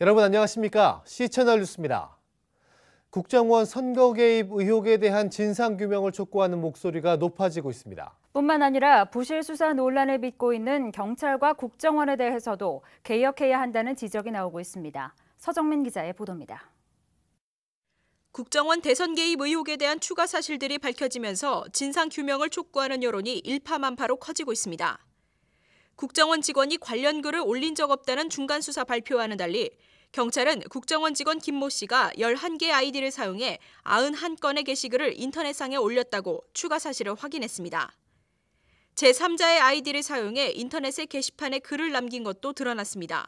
여러분 안녕하십니까? C채널 뉴스입니다. 국정원 선거 개입 의혹에 대한 진상규명을 촉구하는 목소리가 높아지고 있습니다. 뿐만 아니라 부실 수사 논란을 빚고 있는 경찰과 국정원에 대해서도 개혁해야 한다는 지적이 나오고 있습니다. 서정민 기자의 보도입니다. 국정원 대선 개입 의혹에 대한 추가 사실들이 밝혀지면서 진상 규명을 촉구하는 여론이 일파만파로 커지고 있습니다. 국정원 직원이 관련 글을 올린 적 없다는 중간 수사 발표와는 달리 경찰은 국정원 직원 김모 씨가 11개 아이디를 사용해 91건의 게시글을 인터넷상에 올렸다고 추가 사실을 확인했습니다. 제3자의 아이디를 사용해 인터넷의 게시판에 글을 남긴 것도 드러났습니다.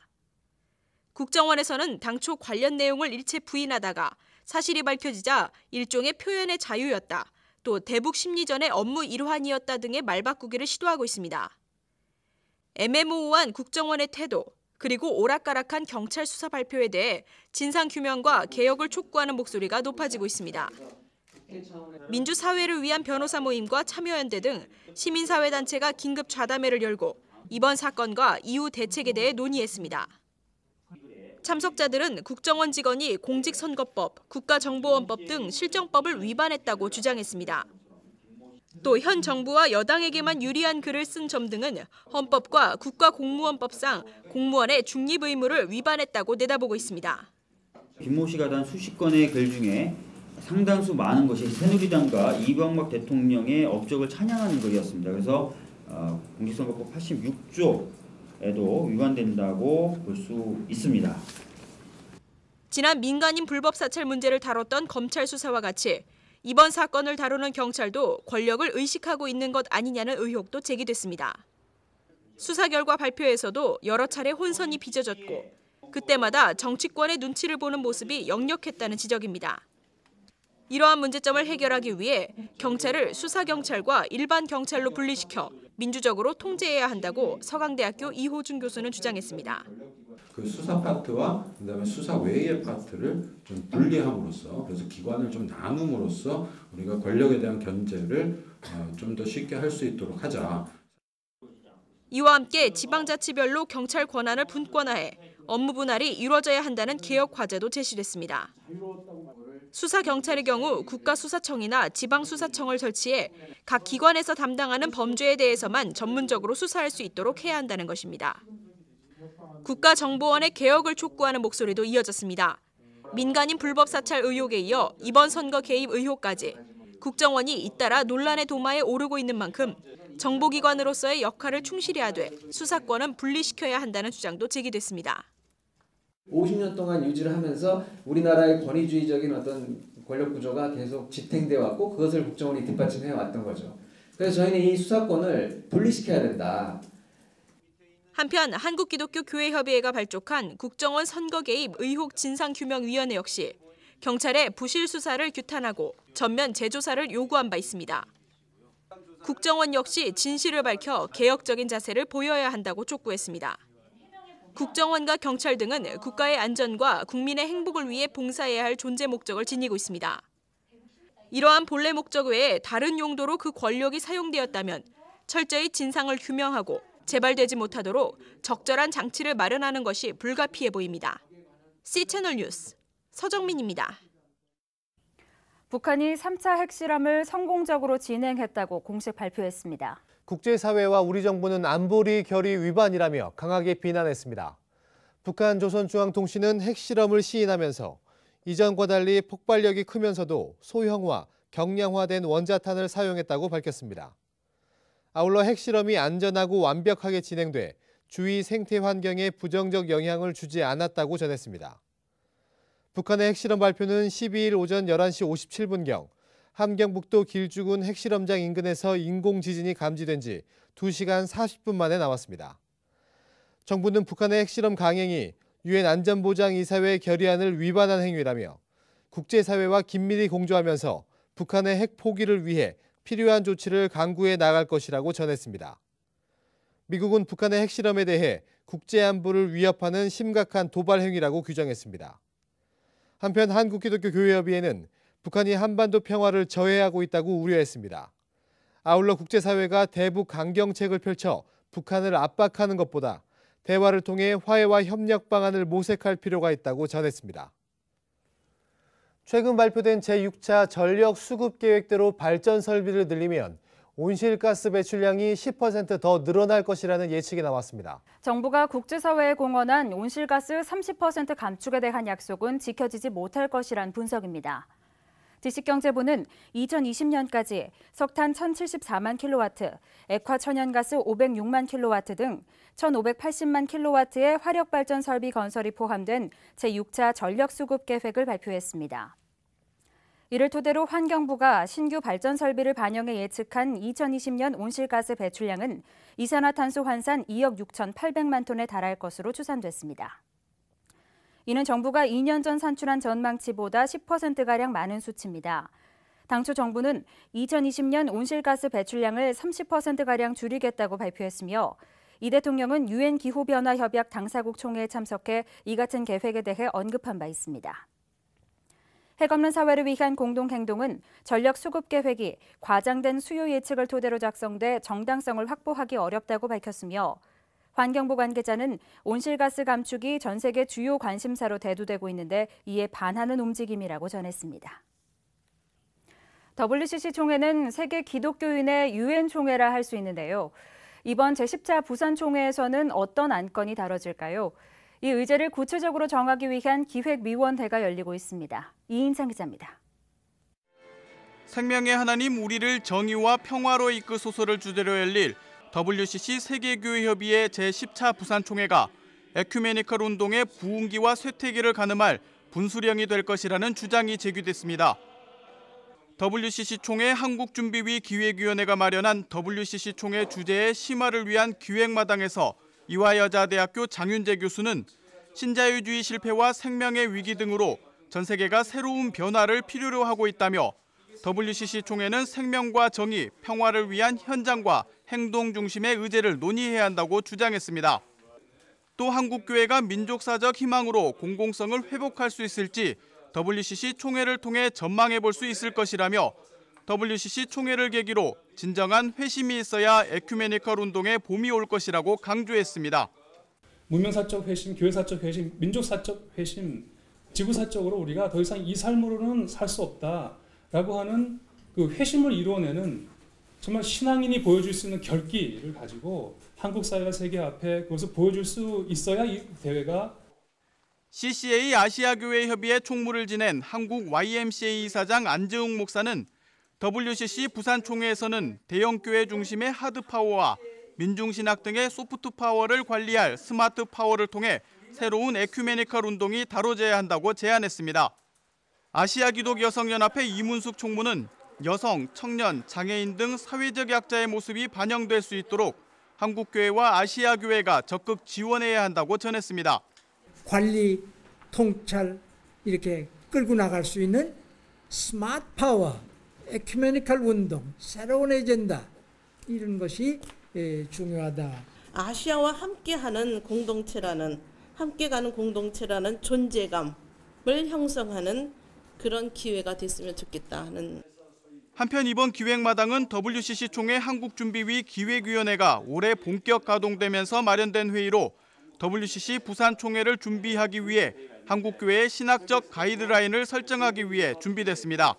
국정원에서는 당초 관련 내용을 일체 부인하다가 사실이 밝혀지자 일종의 표현의 자유였다. 또 대북 심리전의 업무 일환이었다 등의 말바꾸기를 시도하고 있습니다. 애매모호한 국정원의 태도, 그리고 오락가락한 경찰 수사 발표에 대해 진상 규명과 개혁을 촉구하는 목소리가 높아지고 있습니다. 민주사회를 위한 변호사 모임과 참여연대 등 시민사회 단체가 긴급 좌담회를 열고 이번 사건과 이후 대책에 대해 논의했습니다. 참석자들은 국정원 직원이 공직선거법, 국가정보원법 등 실정법을 위반했다고 주장했습니다. 또 현 정부와 여당에게만 유리한 글을 쓴 점 등은 헌법과 국가공무원법상 공무원의 중립 의무를 위반했다고 내다보고 있습니다. 김모 씨가 단 수십 건의 글 중에 상당수 많은 것이 새누리당과 이명박 대통령의 업적을 찬양하는 글이었습니다. 그래서 어, 공직선거법 86조 에도 위반된다고 볼 수 있습니다. 지난 민간인 불법 사찰 문제를 다뤘던 검찰 수사와 같이 이번 사건을 다루는 경찰도 권력을 의식하고 있는 것 아니냐는 의혹도 제기됐습니다. 수사 결과 발표에서도 여러 차례 혼선이 빚어졌고 그때마다 정치권의 눈치를 보는 모습이 역력했다는 지적입니다. 이러한 문제점을 해결하기 위해 경찰을 수사경찰과 일반 경찰로 분리시켜 민주적으로 통제해야 한다고 서강대학교 이호준 교수는 주장했습니다. 그 수사 파트와 그다음에 수사 외의 파트를 좀 분리함으로써 그래서 기관을 좀 나눔으로써 우리가 권력에 대한 견제를 어, 좀더 쉽게 할 수 있도록 하자. 이와 함께 지방자치별로 경찰 권한을 분권화해 업무 분할이 이루어져야 한다는 개혁 과제도 제시됐습니다. 수사 경찰의 경우 국가수사청이나 지방수사청을 설치해 각 기관에서 담당하는 범죄에 대해서만 전문적으로 수사할 수 있도록 해야 한다는 것입니다. 국가정보원의 개혁을 촉구하는 목소리도 이어졌습니다. 민간인 불법 사찰 의혹에 이어 이번 선거 개입 의혹까지 국정원이 잇따라 논란의 도마에 오르고 있는 만큼 정보기관으로서의 역할을 충실히 하되 수사권은 분리시켜야 한다는 주장도 제기됐습니다. 50년 동안 유지를 하면서 우리나라의 권위주의적인 어떤 권력 구조가 계속 지탱돼 왔고 그것을 국정원이 뒷받침해 왔던 거죠. 그래서 저희는 이 수사권을 분리시켜야 된다. 한편 한국기독교교회협의회가 발족한 국정원 선거 개입 의혹 진상규명위원회 역시 경찰의 부실 수사를 규탄하고 전면 재조사를 요구한 바 있습니다. 국정원 역시 진실을 밝혀 개혁적인 자세를 보여야 한다고 촉구했습니다. 국정원과 경찰 등은 국가의 안전과 국민의 행복을 위해 봉사해야 할 존재 목적을 지니고 있습니다. 이러한 본래 목적 외에 다른 용도로 그 권력이 사용되었다면 철저히 진상을 규명하고 재발되지 못하도록 적절한 장치를 마련하는 것이 불가피해 보입니다. C채널 뉴스 서정민입니다. 북한이 3차 핵실험을 성공적으로 진행했다고 공식 발표했습니다. 국제사회와 우리 정부는 안보리 결의 위반이라며 강하게 비난했습니다. 북한 조선중앙통신은 핵실험을 시인하면서 이전과 달리 폭발력이 크면서도 소형화, 경량화된 원자탄을 사용했다고 밝혔습니다. 아울러 핵실험이 안전하고 완벽하게 진행돼 주위 생태 환경에 부정적 영향을 주지 않았다고 전했습니다. 북한의 핵실험 발표는 12일 오전 11시 57분경 함경북도 길주군 핵실험장 인근에서 인공 지진이 감지된 지 2시간 40분 만에 나왔습니다. 정부는 북한의 핵실험 강행이 유엔 안전보장이사회 결의안을 위반한 행위라며 국제사회와 긴밀히 공조하면서 북한의 핵 포기를 위해 필요한 조치를 강구해 나갈 것이라고 전했습니다. 미국은 북한의 핵실험에 대해 국제안보를 위협하는 심각한 도발 행위라고 규정했습니다. 한편 한국기독교교회협의회는 북한이 한반도 평화를 저해하고 있다고 우려했습니다. 아울러 국제사회가 대북 강경책을 펼쳐 북한을 압박하는 것보다 대화를 통해 화해와 협력 방안을 모색할 필요가 있다고 전했습니다. 최근 발표된 제6차 전력 수급 계획대로 발전 설비를 늘리면 온실가스 배출량이 10%더 늘어날 것이라는 예측이 나왔습니다. 정부가 국제사회에 공언한 온실가스 30% 감축에 대한 약속은 지켜지지 못할 것이란 분석입니다. 지식경제부는 2020년까지 석탄 1,074만 킬로와트, 액화 천연가스 506만 킬로와트 등 1,580만 킬로와트의 화력발전 설비 건설이 포함된 제6차 전력 수급 계획을 발표했습니다. 이를 토대로 환경부가 신규 발전 설비를 반영해 예측한 2020년 온실가스 배출량은 이산화탄소 환산 2억 6,800만 톤에 달할 것으로 추산됐습니다. 이는 정부가 2년 전 산출한 전망치보다 10%가량 많은 수치입니다. 당초 정부는 2020년 온실가스 배출량을 30%가량 줄이겠다고 발표했으며 이 대통령은 유엔 기후변화 협약 당사국 총회에 참석해 이 같은 계획에 대해 언급한 바 있습니다. 핵 없는 사회를 위한 공동행동은 전력 수급 계획이 과장된 수요 예측을 토대로 작성돼 정당성을 확보하기 어렵다고 밝혔으며 환경부 관계자는 온실가스 감축이 전 세계 주요 관심사로 대두되고 있는데 이에 반하는 움직임이라고 전했습니다. WCC 총회는 세계 기독교인의 유엔 총회라 할 수 있는데요. 이번 제10차 부산 총회에서는 어떤 안건이 다뤄질까요? 이 의제를 구체적으로 정하기 위한 기획위원회가 열리고 있습니다. 이인창 기자입니다. 생명의 하나님 우리를 정의와 평화로 이끄소서를 주제로 열릴 WCC 세계교회협의회 제10차 부산총회가 에큐메니컬 운동의 부흥기와 쇠퇴기를 가늠할 분수령이 될 것이라는 주장이 제기됐습니다. WCC 총회 한국준비위 기획위원회가 마련한 WCC 총회 주제의 심화를 위한 기획마당에서 이화여자대학교 장윤재 교수는 신자유주의 실패와 생명의 위기 등으로 전 세계가 새로운 변화를 필요로 하고 있다며 WCC 총회는 생명과 정의, 평화를 위한 현장과 행동 중심의 의제를 논의해야 한다고 주장했습니다. 또 한국교회가 민족사적 희망으로 공공성을 회복할 수 있을지 WCC 총회를 통해 전망해 볼 수 있을 것이라며 WCC 총회를 계기로 진정한 회심이 있어야 에큐메니컬 운동의 봄이 올 것이라고 강조했습니다. 문명사적 회심, 교회사적 회심, 민족사적 회심, 지구사적으로 우리가 더 이상 이 삶으로는 살 수 없다 라고 하는 그 회심을 이루어내는 정말 신앙인이 보여줄 수 있는 결기를 가지고 한국 사회가 세계 앞에 그것을 보여줄 수 있어야 이 대회가 CCA 아시아교회 협의회 총무를 지낸 한국 YMCA 이사장 안재웅 목사는 WCC 부산 총회에서는 대형 교회 중심의 하드 파워와 민중신학 등의 소프트 파워를 관리할 스마트 파워를 통해 새로운 에큐메니컬 운동이 다뤄져야 한다고 제안했습니다. 아시아 기독 여성연합회 이문숙 총무는 여성, 청년, 장애인 등 사회적 약자의 모습이 반영될 수 있도록 한국교회와 아시아교회가 적극 지원해야 한다고 전했습니다. 관리, 통찰 이렇게 끌고 나갈 수 있는 스마트 파워, 에큐메니컬 운동, 새로운 에젠다 이런 것이 중요하다. 아시아와 함께하는 공동체라는 함께 가는 공동체라는 존재감을 형성하는 그런 기회가 됐으면 좋겠다 하는 한편 이번 기획마당은 WCC 총회 한국준비위 기획위원회가 올해 본격 가동되면서 마련된 회의로 WCC 부산 총회를 준비하기 위해 한국교회의 신학적 가이드라인을 설정하기 위해 준비됐습니다.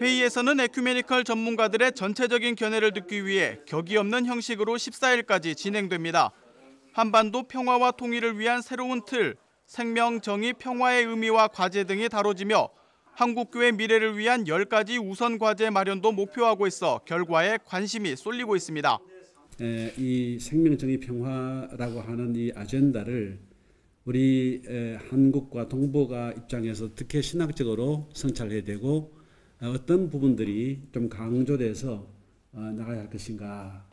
회의에서는 에큐메니컬 전문가들의 전체적인 견해를 듣기 위해 격이 없는 형식으로 14일까지 진행됩니다. 한반도 평화와 통일을 위한 새로운 틀, 생명, 정의, 평화의 의미와 과제 등이 다뤄지며 한국교회 미래를 위한 10가지 우선 과제 마련도 목표하고 있어 결과에 관심이 쏠리고 있습니다. 이 생명 정의 평화라고 하는 이 아젠다를 우리 한국과 동북아 입장에서 어떻게 신학적으로 성찰해야 되고 어떤 부분들이 좀 강조돼서 나가야 할 것인가.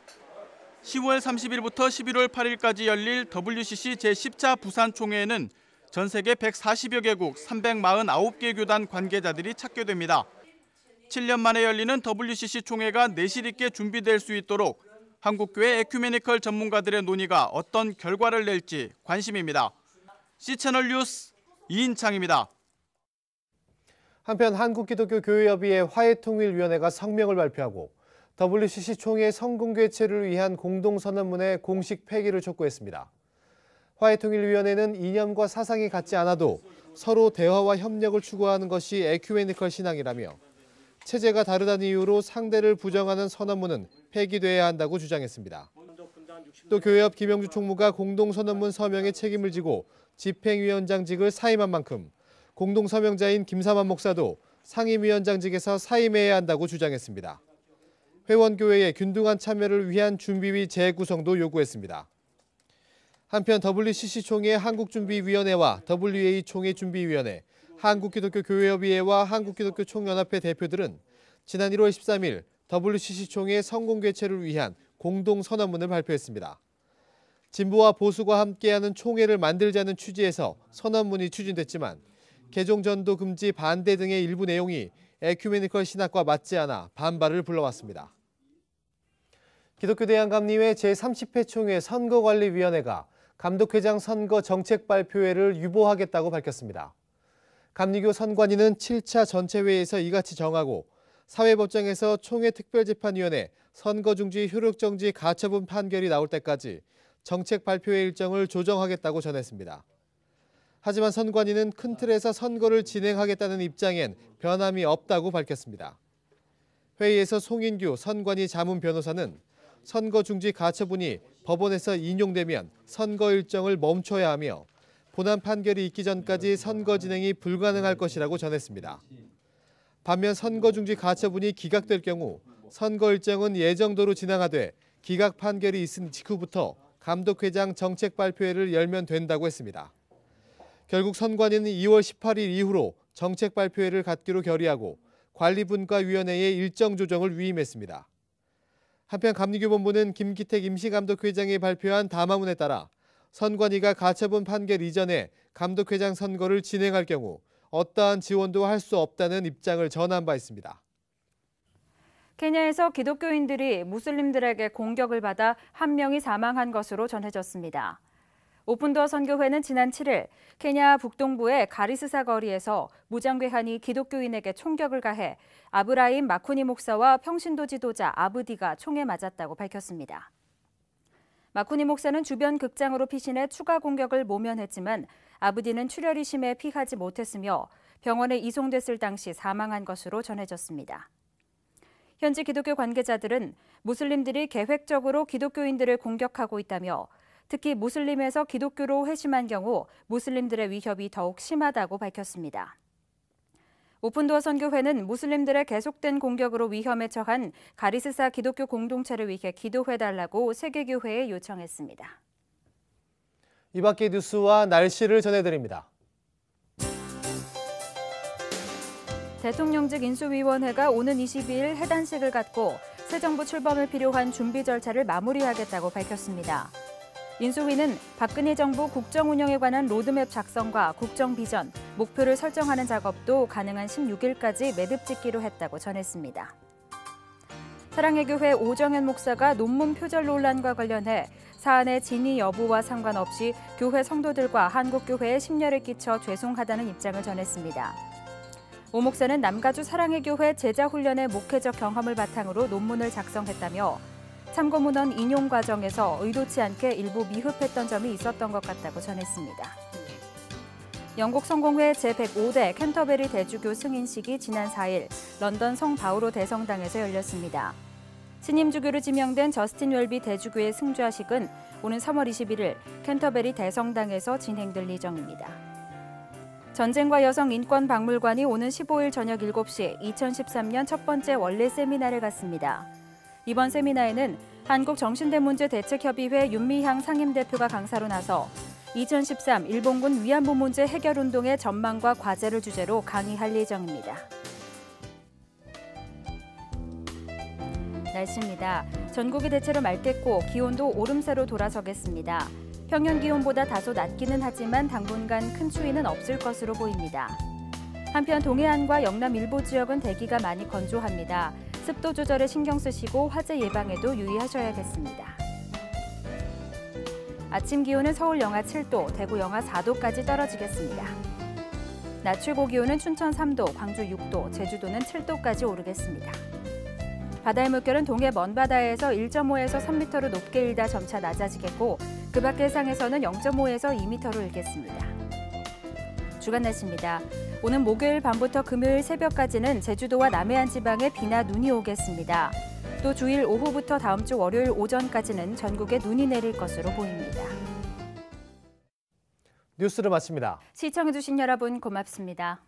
10월 30일부터 11월 8일까지 열릴 WCC 제10차 부산 총회에는 전 세계 140여 개국 349개 교단 관계자들이 찾게 됩니다. 7년 만에 열리는 WCC 총회가 내실 있게 준비될 수 있도록 한국교회 에큐메니컬 전문가들의 논의가 어떤 결과를 낼지 관심입니다. C채널 뉴스 이인창입니다. 한편 한국기독교교회협의회 화해통일위원회가 성명을 발표하고 WCC 총회 성공 개최를 위한 공동선언문의 공식 폐기를 촉구했습니다. 화해통일위원회는 이념과 사상이 같지 않아도 서로 대화와 협력을 추구하는 것이 에큐메니컬 신앙이라며 체제가 다르다는 이유로 상대를 부정하는 선언문은 폐기돼야 한다고 주장했습니다. 또 교회협 김영주 총무가 공동선언문 서명에 책임을 지고 집행위원장직을 사임한 만큼 공동서명자인 김사만 목사도 상임위원장직에서 사임해야 한다고 주장했습니다. 회원교회의 균등한 참여를 위한 준비위 재구성도 요구했습니다. 한편 WCC 총회 한국준비위원회와 WA 총회 준비위원회, 한국기독교교회협의회와 한국기독교 총연합회 대표들은 지난 1월 13일 WCC 총회 성공 개최를 위한 공동 선언문을 발표했습니다. 진보와 보수가 함께하는 총회를 만들자는 취지에서 선언문이 추진됐지만 개종 전도 금지 반대 등의 일부 내용이 에큐메니컬 신학과 맞지 않아 반발을 불러왔습니다. 기독교 대한감리회 제30회 총회 선거관리위원회가 감독회장 선거 정책 발표회를 유보하겠다고 밝혔습니다. 감리교 선관위는 7차 전체회의에서 이같이 정하고 사회법정에서 총회 특별재판위원회 선거중지 효력정지 가처분 판결이 나올 때까지 정책 발표회 일정을 조정하겠다고 전했습니다. 하지만 선관위는 큰 틀에서 선거를 진행하겠다는 입장엔 변함이 없다고 밝혔습니다. 회의에서 송인규 선관위 자문 변호사는 선거 중지 가처분이 법원에서 인용되면 선거 일정을 멈춰야 하며 본안 판결이 있기 전까지 선거 진행이 불가능할 것이라고 전했습니다. 반면 선거 중지 가처분이 기각될 경우 선거 일정은 예정대로 진행하되 기각 판결이 있은 직후부터 감독회장 정책 발표회를 열면 된다고 했습니다. 결국 선관위는 2월 18일 이후로 정책 발표회를 갖기로 결의하고 관리분과위원회에 일정 조정을 위임했습니다. 한편 감리교본부는 김기택 임시감독회장이 발표한 담화문에 따라 선관위가 가처분 판결 이전에 감독회장 선거를 진행할 경우 어떠한 지원도 할 수 없다는 입장을 전한 바 있습니다. 케냐에서 기독교인들이 무슬림들에게 공격을 받아 한 명이 사망한 것으로 전해졌습니다. 오픈도어 선교회는 지난 7일 케냐 북동부의 가리스사 거리에서 무장괴한이 기독교인에게 총격을 가해 아브라임 마쿠니 목사와 평신도 지도자 아브디가 총에 맞았다고 밝혔습니다. 마쿠니 목사는 주변 극장으로 피신해 추가 공격을 모면했지만 아브디는 출혈이 심해 피하지 못했으며 병원에 이송됐을 당시 사망한 것으로 전해졌습니다. 현지 기독교 관계자들은 무슬림들이 계획적으로 기독교인들을 공격하고 있다며 특히 무슬림에서 기독교로 회심한 경우 무슬림들의 위협이 더욱 심하다고 밝혔습니다. 오픈도어 선교회는 무슬림들의 계속된 공격으로 위험에 처한 가리스사 기독교 공동체를 위해 기도해달라고 세계교회에 요청했습니다. 이 밖의 뉴스와 날씨를 전해드립니다. 대통령직 인수위원회가 오는 22일 해단식을 갖고 새 정부 출범을 필요한 준비 절차를 마무리하겠다고 밝혔습니다. 인수위는 박근혜 정부 국정 운영에 관한 로드맵 작성과 국정 비전, 목표를 설정하는 작업도 가능한 16일까지 매듭 짓기로 했다고 전했습니다. 사랑의 교회 오정현 목사가 논문 표절 논란과 관련해 사안의 진위 여부와 상관없이 교회 성도들과 한국교회에 심려를 끼쳐 죄송하다는 입장을 전했습니다. 오 목사는 남가주 사랑의 교회 제자 훈련의 목회적 경험을 바탕으로 논문을 작성했다며 참고문헌 인용 과정에서 의도치 않게 일부 미흡했던 점이 있었던 것 같다고 전했습니다. 영국 성공회 제105대 캔터베리 대주교 승인식이 지난 4일 런던 성 바우로 대성당에서 열렸습니다. 신임 주교로 지명된 저스틴 웰비 대주교의 승좌식은 오는 3월 21일 캔터베리 대성당에서 진행될 예정입니다. 전쟁과 여성 인권 박물관이 오는 15일 저녁 7시 2013년 첫 번째 원래 세미나를 갖습니다. 이번 세미나에는 한국정신대문제대책협의회 윤미향 상임대표가 강사로 나서 2013 일본군 위안부 문제 해결 운동의 전망과 과제를 주제로 강의할 예정입니다. 날씨입니다. 전국이 대체로 맑겠고 기온도 오름세로 돌아서겠습니다. 평년 기온보다 다소 낮기는 하지만 당분간 큰 추위는 없을 것으로 보입니다. 한편 동해안과 영남 일부 지역은 대기가 많이 건조합니다. 습도 조절에 신경 쓰시고 화재 예방에도 유의하셔야겠습니다. 아침 기온은 서울 영하 7도, 대구 영하 4도까지 떨어지겠습니다. 낮 최고 기온은 춘천 3도, 광주 6도, 제주도는 7도까지 오르겠습니다. 바다의 물결은 동해 먼바다에서 1.5에서 3m로 높게 일다 점차 낮아지겠고 그밖 해상에서는 0.5에서 2m로 일겠습니다. 주간 날씨입니다. 오는 목요일 밤부터 금요일 새벽까지는 제주도와 남해안 지방에 비나 눈이 오겠습니다. 또 주일 오후부터 다음 주 월요일 오전까지는 전국에 눈이 내릴 것으로 보입니다. 뉴스를 마칩니다. 시청해주신 여러분 고맙습니다.